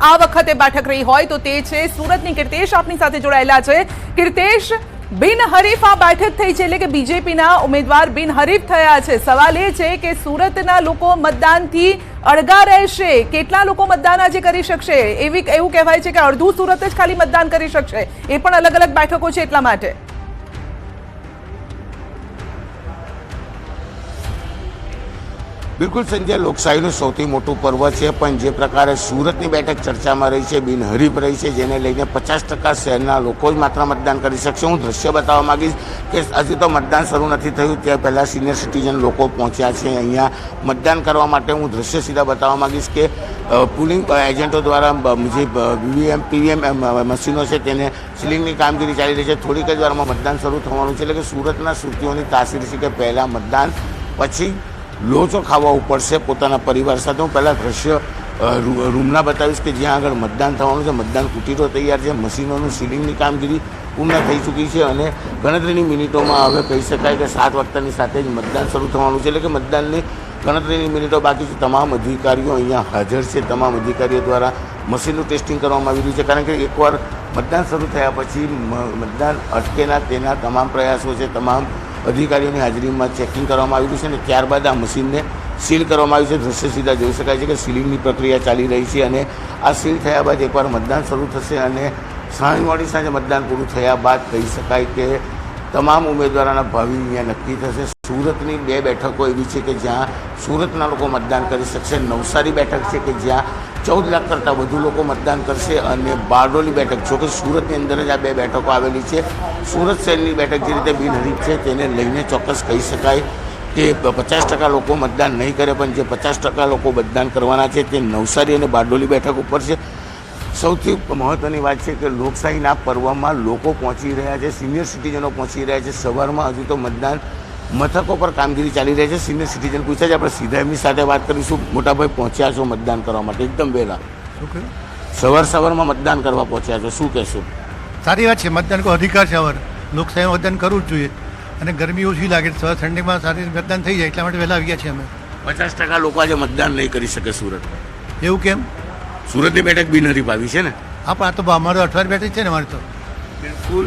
આ વખતે બેઠક રહી હોય તો તે છે સુરતની કીર્તેશ આપની સાથે જોડાયેલા છે. કીર્તેશ બિનહરીફ આ બેઠક થઈ છે એટલે કે બીજેપીના ઉમેદવાર બિનહરીફ થયા છે. સવાલ એ છે કે સુરતના લોકો મતદાનથી અળગા રહેશે? કેટલા લોકો મતદાન આજે કરી શકશે? એવી, એવું કહેવાય છે કે અડધું સુરત જ ખાલી મતદાન કરી શકશે. એ પણ અલગ અલગ બેઠકો છે એટલા માટે. બિલકુલ સંજય લોકશાહીનું સૌથી મોટું પર્વ છે, પણ જે પ્રકારે સુરતની બેઠક ચર્ચામાં રહી છે, બિનહરીફ રહી છે, જેને લઈને પચાસ ટકા શહેરના લોકો જ માત્ર મતદાન કરી શકશે. હું દ્રશ્ય બતાવવા માંગીશ કે હજી તો મતદાન શરૂ નથી થયું તે પહેલાં સિનિયર સિટીઝન લોકો પહોંચ્યા છે. અહીંયા મતદાન કરવા માટે હું દ્રશ્ય સીધા બતાવવા માંગીશ કે પુલિંગ એજન્ટો દ્વારા જે વીવીએમ પીવીએમ મશીનો છે, તેને સિલિંગની કામગીરી ચાલી રહી છે. થોડીક જ વારમાં મતદાન શરૂ થવાનું છે. એટલે કે સુરતના સુરતીઓની તાસીર છે કે પહેલાં મતદાન, પછી લોચો ખાવા ઉપડશે પોતાના પરિવાર સાથે. હું પહેલાં દ્રશ્ય રૂમના બતાવીશ કે જ્યાં આગળ મતદાન થવાનું છે. મતદાન કુટીરો તૈયાર છે, મશીનોનું સીલિંગની કામગીરી પૂર્ણ થઈ ચૂકી છે અને ગણતરીની મિનિટોમાં હવે કહી શકાય કે સાત વાગતાની સાથે જ મતદાન શરૂ થવાનું છે. એટલે કે મતદાનની ગણતરીની મિનિટો બાકી છે. તમામ અધિકારીઓ અહીંયા હાજર છે. તમામ અધિકારીઓ દ્વારા મશીનનું ટેસ્ટિંગ કરવામાં આવી રહ્યું છે. કારણ કે એકવાર મતદાન શરૂ થયા પછી મતદાન અટકેના તેના તમામ પ્રયાસો છે. તમામ અધિકારીઓની હાજરીમાં ચેકિંગ કરવામાં આવ્યું છે અને ત્યારબાદ આ મશીનને સીલ કરવામાં આવ્યું છે. દ્રશ્ય સીધા જોઈ શકાય છે કે સીલિંગની પ્રક્રિયા ચાલી રહી છે અને આ સીલ થયા બાદ એકવાર મતદાન શરૂ થશે અને સાંજ મોડી સાંજે મતદાન પૂરું થયા બાદ કહી શકાય કે તમામ ઉમેદવારોના ભાવિ અહીંયા નક્કી થશે. સુરતની બે બેઠકો એવી છે કે જ્યાં સુરતના લોકો મતદાન કરી શકશે, નવસારી બેઠક છે કે જ્યાં ચૌદ લાખ કરતાં વધુ લોકો મતદાન કરશે અને બારડોલી બેઠક. જો કે સુરતની અંદર જ આ બે બેઠકો આવેલી છે. સુરત શહેરની બેઠક જે રીતે બિનહરીફ છે તેને લઈને ચોક્કસ કહી શકાય કે પચાસ ટકા લોકો મતદાન નહીં કરે, પણ જે પચાસ ટકા લોકો મતદાન કરવાના છે તે નવસારી અને બારડોલી બેઠક ઉપર છે. સૌથી મહત્ત્વની વાત છે કે લોકશાહીના પર્વમાં લોકો પહોંચી રહ્યા છે, સિનિયર સિટીઝનો પહોંચી રહ્યા છે. સવારમાં હજુ તો મતદાન મથકો પર કામગીરી ચાલી રહી છે. સિનિયર સિટીઝન પૂછે છે આપણે સીધા એમની સાથે વાત કરીશું? મોટાભાઈ પહોંચ્યા છો મતદાન કરવા માટે? એકદમ વહેલા. સવાર સવારમાં મતદાન કરવા પહોંચ્યા છો. શું કહેશો? સારી વાત છે. મતદાન કોઈ અધિકાર છે અવર લોકશાહીમાં મતદાન કરવું જ જોઈએ. અને ગરમી ઓછી લાગે સવાર ઠંડીમાં સારી મતદાન થઈ જાય એટલા માટે વહેલા આવ્યા છીએ અમે. પચાસ ટકા લોકો આજે મતદાન નહીં કરી શકે સુરત એવું કેમ? સુરતની બેઠક બિનહરીફ આવી છે ને? હા પણ આ તો અમારો અઠવાડિયે બેઠક છે ને અમારે તો. બિલકુલ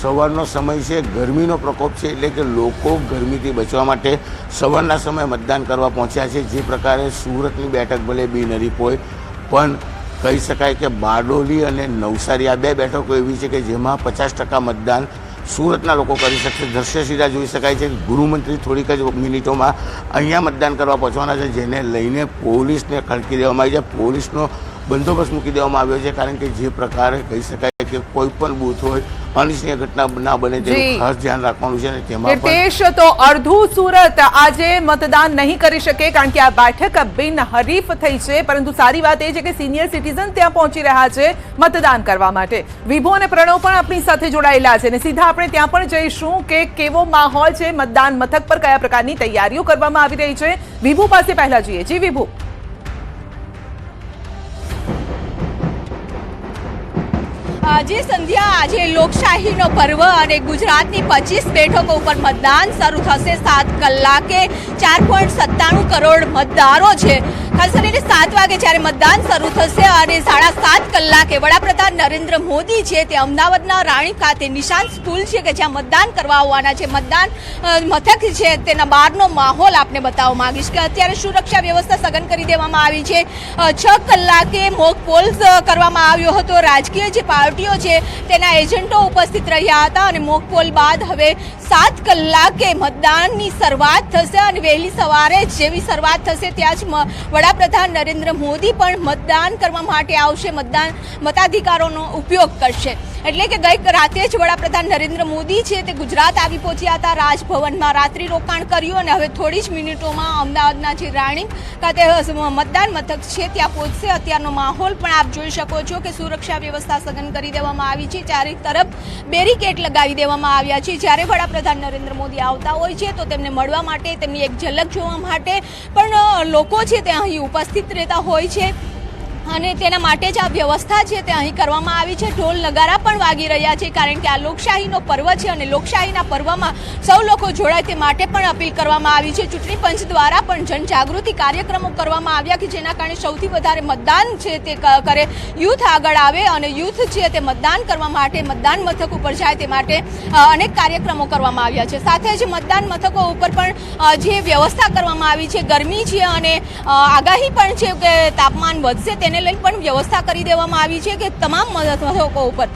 સવારનો સમય છે, ગરમીનો પ્રકોપ છે, એટલે કે લોકો ગરમીથી બચવા માટે સવારના સમયે મતદાન કરવા પહોંચ્યા છે. જે પ્રકારે સુરતની બેઠક ભલે બિનહરીફ હોય, પણ કહી શકાય કે બારડોલી અને નવસારી આ બે બેઠકો એવી છે કે જેમાં પચાસ ટકા મતદાન સુરતના લોકો કરી શકશે. દ્રશ્ય સીધા જોઈ શકાય છે ગૃહમંત્રી થોડીક જ મિનિટોમાં અહીંયા મતદાન કરવા પહોંચવાના છે, જેને લઈને પોલીસને ખડકી દેવામાં આવી છે. પોલીસનો બંદોબસ્ત મૂકી દેવામાં આવ્યો છે, કારણ કે જે પ્રકારે કહી શકાય કે કોઈ પણ બૂથ હોય અનિચ્છનીય ઘટના ના બને તેનું ખાસ ધ્યાન રાખવાનું છે અને તેમાં હિતેશ તો અડધું સુરત આજે મતદાન નહીં કરી શકે કારણ કે આ બેઠક બિનહરીફ થઈ છે. પરંતુ સારી વાત એ છે કે સિનિયર સિટીઝન ત્યાં પહોંચી રહ્યા છે મતદાન કરવા માટે. વિભો અને પ્રણવ પણ આપણી સાથે જોડાયેલા છે અને સીધા આપણે ત્યાં પણ જઈશું કે કેવો માહોલ છે મતદાન મથક પર કયા પ્રકારની તૈયારીઓ કરવામાં આવી રહી છે. વિભુ પાસે પહેલા જઈએ. જી વિભુ. આજે સંધ્યા, આજે લોકશાહીનો પર્વ અને ગુજરાતની પચીસ બેઠકો ઉપર મતદાન શરૂ થશે. સાત કલાકે ચાર પોઈન્ટ સત્તાણું કરોડ મતદારો છે. ખાસ કરીને સાત વાગે જ્યારે મતદાન શરૂ થશે અને સાડા સાત કલાકે વડાપ્રધાન નરેન્દ્ર મોદી છે તે અમદાવાદના રાણી ખાતે નિશાન સ્કૂલ છે કે જ્યાં મતદાન કરવા આવવાના છે. મતદાન મથક છે તેના બહારનો માહોલ આપને બતાવવા માંગીશ કે અત્યારે સુરક્ષા વ્યવસ્થા સઘન કરી દેવામાં આવી છે. છ કલાકે મોક પોલ્સ કરવામાં આવ્યો હતો. રાજકીય જે પાર્ટીઓ છે તેના એજન્ટો ઉપસ્થિત રહ્યા હતા અને મોક પોલ બાદ હવે સાત કલાકે મતદાનની શરૂઆત થશે અને વહેલી સવારે જેવી શરૂઆત થશે ત્યાં જ વડાપ્રધાન નરેન્દ્ર મોદી પણ મતદાન કરવા માટે આવશે, મતદાન મતાધિકારોનો ઉપયોગ કરશે. એટલે કે ગઈ રાતે જ વડાપ્રધાન નરેન્દ્ર મોદી છે તે ગુજરાત આવી પહોંચ્યા હતા, રાજભવનમાં રાત્રિ રોકાણ કર્યું અને હવે થોડી જ મિનિટોમાં અમદાવાદના જે રાણી ખાતે મતદાન મથક છે ત્યાં પહોંચશે. અત્યારનો માહોલ પણ આપ જોઈ શકો છો કે સુરક્ષા વ્યવસ્થા સઘન કરી દેવામાં આવી છે. ચારે તરફ બેરિકેડ લગાવી દેવામાં આવ્યા છે. જ્યારે વડાપ્રધાન નરેન્દ્ર મોદી આવતા હોય છે તો તેમને મળવા માટે તેમની એક ઝલક જોવા માટે પણ લોકો છે તે અહીં ઉપસ્થિત રહેતા હોય છે. અને તેના માટે જ આ વ્યવસ્થા છે તે અહીં કરવામાં આવી છે. ઢોલ નગારા પણ વાગી રહ્યા છે કારણ કે આ લોકશાહીનો પર્વ છે અને લોકશાહીના પર્વમાં સૌ લોકો જોડાય તે માટે પણ અપીલ કરવામાં આવી છે. ચૂંટણી પંચ દ્વારા પણ જનજાગૃતિ કાર્યક્રમો કરવામાં આવ્યા કે જેના કારણે સૌથી વધારે મતદાન છે તે કરે, યુથ આગળ આવે અને યુથ છે તે મતદાન કરવા માટે મતદાન મથક ઉપર જાય તે માટે અનેક કાર્યક્રમો કરવામાં આવ્યા છે. સાથે જ મતદાન મથકો ઉપર પણ જે વ્યવસ્થા કરવામાં આવી છે, ગરમી છે અને આગાહી પણ છે કે તાપમાન વધશે તેને લઈને પણ વ્યવસ્થા કરી દેવામાં આવી છે કે તમામ મથકો ઉપર.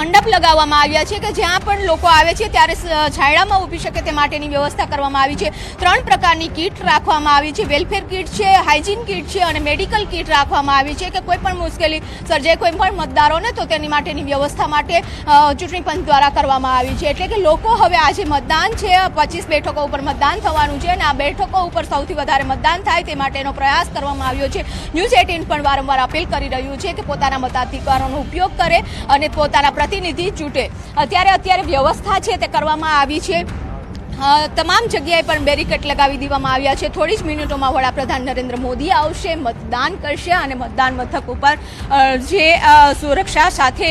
મંડપ લગાવવામાં આવ્યા છે કે જ્યાં પણ લોકો આવે છે ત્યારે છાયડામાં ઊભી શકે તે માટેની વ્યવસ્થા કરવામાં આવી છે. ત્રણ પ્રકારની કીટ રાખવામાં આવી છે. વેલફેર કીટ છે, હાઇજીન કીટ છે અને મેડિકલ કીટ રાખવામાં આવી છે કે કોઈ પણ મુશ્કેલી સર્જાય, કોઈ પણ મતદારોને તો તેની માટેની વ્યવસ્થા માટે ચૂંટણી પંચ દ્વારા કરવામાં આવી છે. એટલે કે લોકો હવે આજે મતદાન છે, પચીસ બેઠકો ઉપર મતદાન થવાનું છે અને આ બેઠકો ઉપર સૌથી વધારે મતદાન થાય તે માટેનો પ્રયાસ કરવામાં આવ્યો છે. ન્યૂઝ એટીન પણ વારંવાર અપીલ કરી રહ્યું છે કે પોતાના મતાધિકારોનો ઉપયોગ કરે અને પોતાના પ્રતિનિધિ ચૂંટે. અત્યારે અત્યારે વ્યવસ્થા છે તે કરવામાં આવી છે. તમામ જગ્યાએ પણ બેરિકેટ લગાવી દેવામાં આવ્યા છે. થોડી જ મિનિટોમાં વડાપ્રધાન નરેન્દ્ર મોદી આવશે, મતદાન કરશે અને મતદાન મથક ઉપર જે સુરક્ષા સાથે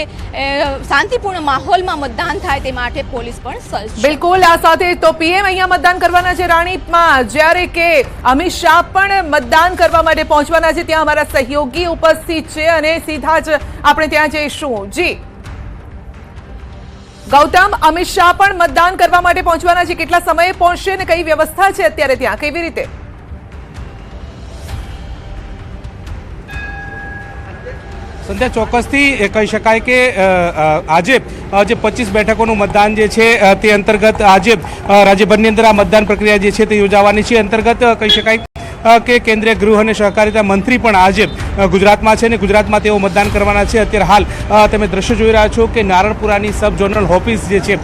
શાંતિપૂર્ણ માહોલમાં મતદાન થાય તે માટે પોલીસ પણ સજ્જ બિલકુલ, આ સાથે તો પીએમ અહીંયા મતદાન કરવાના છે રાણીપમાં. જ્યારે કે અમિત શાહ પણ મતદાન કરવા માટે પહોંચવાના છે. ત્યાં અમારા સહયોગી ઉપસ્થિત છે અને સીધા જ આપણે ત્યાં જઈશું. જી. ગૌતમ, અમિત શાહ પણ મતદાન કરવા માટે પહોંચવાના છે. કેટલા સમયે પહોંચશે અને કઈ વ્યવસ્થા છે અત્યારે ત્યાં? કેવી રીતે? સંધ્યા, ચોક્કસથી કહી શકાય કે આજે જે પચીસ બેઠકોનું મતદાન જે છે તે અંતર્ગત આજે રાજ્યભરની અંદર આ મતદાન પ્રક્રિયા જે છે તે યોજાવાની છે. અંતર્ગત કહી શકાય કે કેન્દ્રીય ગૃહ અને સહકારિતા મંત્રી પણ આજે ગુજરાતમાં છે અને ગુજરાતમાં તેઓ મતદાન કરવાના છે. અત્યારે હાલ તમે દ્રશ્ય જોઈ રહ્યા છો કે નારણપુરાની સબ ઝોનલ ઓફિસ જે છે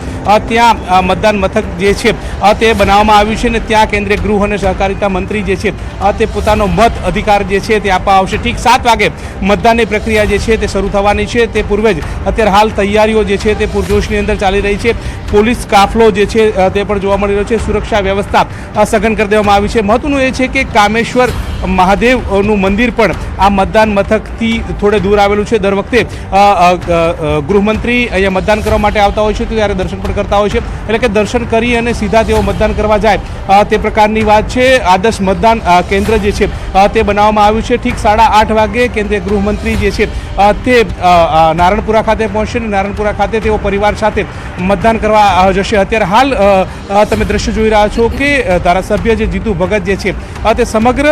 ત્યાં મતદાન મથક જે છે તે બનાવવામાં આવ્યું છે અને ત્યાં કેન્દ્રીય ગૃહ અને સહકારિતા મંત્રી જે છે તે પોતાનો મત અધિકાર જે છે તે આપવા આવશે. ઠીક સાત વાગે મતદાનની પ્રક્રિયા જે છે તે શરૂ થવાની છે. તે પૂર્વે જ અત્યારે હાલ તૈયારીઓ જે છે તે પૂરજોશની અંદર ચાલી રહી છે. પોલીસ કાફલો જે છે તે પણ જોવા મળી રહ્યો છે. સુરક્ષા વ્યવસ્થા સઘન કરી દેવામાં આવી છે. મહત્વનું એ છે કે रामेश्वर મહાદેવનું મંદિર પણ આ મતદાન મથકથી થોડે દૂર આવેલું છે. દર વખતે ગૃહમંત્રી અહીંયા મતદાન કરવા માટે આવતા હોય છે ત્યારે દર્શન પણ કરતા હોય છે. એટલે કે દર્શન કરી અને સીધા તેઓ મતદાન કરવા જાય. તે પ્રકારની વાત છે. આદર્શ મતદાન કેન્દ્ર જે છે તે બનાવવામાં આવ્યું છે. ઠીક સાડા આઠ વાગે કેન્દ્રીય ગૃહમંત્રી જે છે તે નારણપુરા ખાતે પહોંચશે અને નારણપુરા ખાતે તેઓ પરિવાર સાથે મતદાન કરવા જશે. અત્યારે હાલ તમે દ્રશ્ય જોઈ રહ્યા છો કે ધારાસભ્ય જે જીતુ ભગત જે છે તે સમગ્ર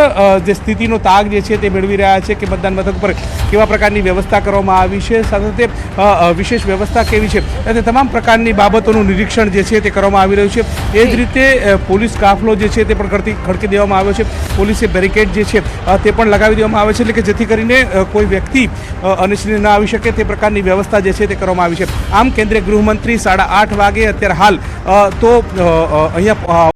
જે સ્થિતિનો તાગ જે છે તે મેળવી રહ્યા છે કે મતદાન મથક પર કેવા પ્રકારની વ્યવસ્થા કરવામાં આવી છે સાથે અ, વિશેષ વ્યવસ્થા કેવી છે અને તમામ પ્રકારની બાબતોનું નિરીક્ષણ જે છે તે કરવામાં આવી રહ્યું છે. એ જ રીતે પોલીસ કાફલો જે છે તે પણ ખડકી ખડકી દેવામાં આવ્યો છે. પોલીસે બેરિકેડ જે છે તે પણ લગાવી દેવામાં આવે છે એટલે કે જેથી કરીને કોઈ વ્યક્તિ અનિશ્ચિત ન આવી શકે તે પ્રકારની વ્યવસ્થા જે છે તે કરવામાં આવી છે. આમ કેન્દ્રીય ગૃહમંત્રી સાડા આઠ વાગે અત્યારે હાલ તો અહીંયા